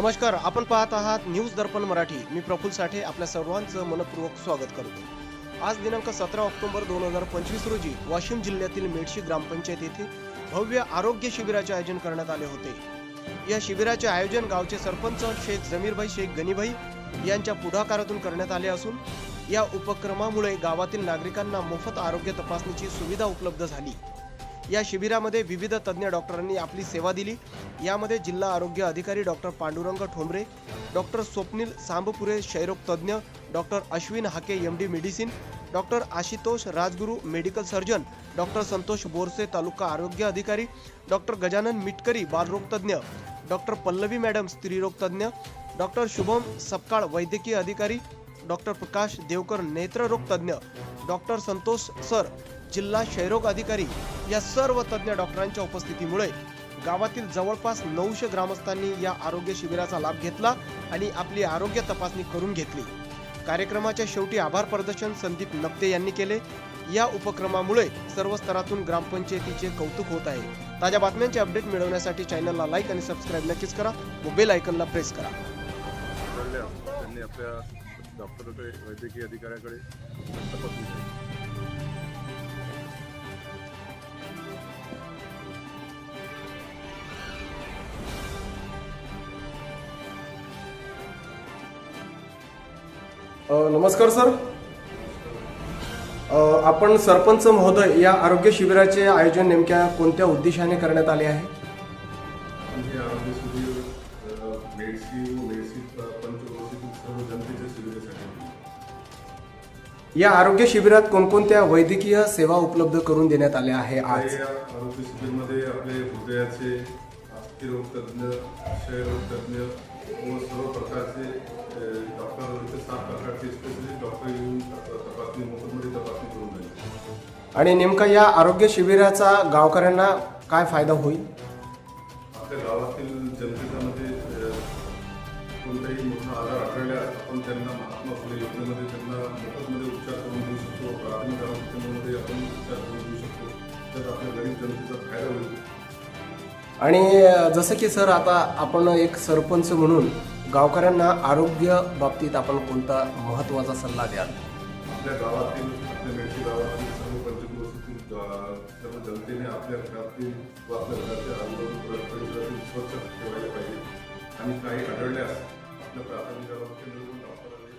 नमस्कार आपण पाहत आहात न्यूज दर्पण मराठी. मी प्रफुल साठे आपल्या सर्वांचं मनपूर्वक स्वागत करतो. आज दिनांक सतरा ऑक्टोबर दोन हजार पंचवीस रोजी वाशिम जिल्ह्यातील मेडशी ग्रामपंचायत येथे भव्य आरोग्य शिबिराचे आयोजन करण्यात आले होते. या शिबिराचे आयोजन गावचे सरपंच शेख जमीरभाई शेख गनीभाई यांच्या पुढाकारातून करण्यात आले असून या उपक्रमामुळे गावातील नागरिकांना मोफत आरोग्य तपासणीची सुविधा उपलब्ध झाली. या शिबिरामध्ये विविध तज्ज्ञ डॉक्टरांनी आपली सेवा दिली. यामध्ये जिल्हा आरोग्य अधिकारी डॉक्टर पांडुरंग ठोंबरे डॉक्टर स्वप्नील सांबपुरे क्षयरोग तज्ज्ञ doctor Ashwin Hake M D medicine doctor Ashitosh Rajguru medical surgeon doctor Santosh Borse taluka आरोग्य अधिकारी डॉक्टर गजानन मिटकरी बालरोगतज्ञ डॉक्टर पल्लवी मॅडम स्त्रीरोगतज्ञ डॉक्टर शुभम सपकाळ वैद्यकीय अधिकारी डॉक्टर प्रकाश देवकर नेत्ररोगतज्ञ डॉक्टर संतोष सर जिल्हा क्षयरोग अधिकारी या सर्व तज्ज्ञ डॉक्टरांच्या उपस्थितीमुळे गावातील जवळपास नऊशे ग्रामस्थांनी या आरोग्य शिबिराचा लाभ घेतला आणि आपली आरोग्य तपासणी करून घेतली. कार्यक्रमाच्या शेवटी आभार प्रदर्शन संदीप नप्ते यांनी केले. या उपक्रमामुळे सर्व स्तरातून ग्रामपंचायतीचे कौतुक होत आहे. ताज्या बातम्यांचे अपडेट मिळवण्यासाठी चॅनलला लाईक आणि सबस्क्राईब नक्कीच करा. व बेल आयकनला प्रेस करा. त्यांनी आपल्या डॉक्टरकडे वैद्यकीय अधिकाऱ्याकडे तपासून नमस्कार सर. आपण सरपंच महोदय या आरोग्य शिबिराचे आयोजन नेमक्या कोणत्या उद्देशाने करण्यात आले आहे? म्हणजे आरोग्य शिबिर अ, मेडसी व मेडसी पंचक्रोशीतील सर्व जनतेच्या सुविधेसाठी या आरोग्य शिबिरात कोणकोणत्या वैद्यकीय सेवा उपलब्ध करून देण्यात आल्या आहे आज? आरोग्य शिबिरमध्ये आपले हृदयाचे अस्थिरोग तज्ज्ञ क्षयरोग तज्ज्ञ व सर्व प्रकारचे डॉक्टर इथे सात प्रकारचे स्पेशलिस्ट डॉक्टर येऊन तपासणी मोफतमध्ये तपासणी करून जाईल. आणि नेमका या आरोग्य शिबिराचा गावकऱ्यांना काय फायदा होईल? आपल्या गावातील जनतेमध्ये अ, कोणताही मोठा आजार आढळल्यास आपण त्यांना महात्मा फुले योजनेमध्ये त्यांना मोफतमध्ये उपचार करून देऊ शकतो. प्राथमिक आरोग्य केंद्रामध्ये आपण उपचार करून देऊ शकतो. तर आपल्या गरीब जनतेचा फायदा होईल. आणि जसं की सर आता आपण एक सरपंच म्हणून गावकऱ्यांना आरोग्य बाबतीत आपण कोणता महत्त्वाचा सल्ला द्याल? आपल्या गावातील आपल्या मेडशी गावातील सर्व पंचक्रोशीतील गा- सर्व जनतेने आपल्या घरातील व आपल्या घराच्या आजूबाजू परिसरातील स्वच्छ ठेवायला पाहिजे. आणि काही आढळल्यास आपल्या प्राथमिक आरोग्य केंद्र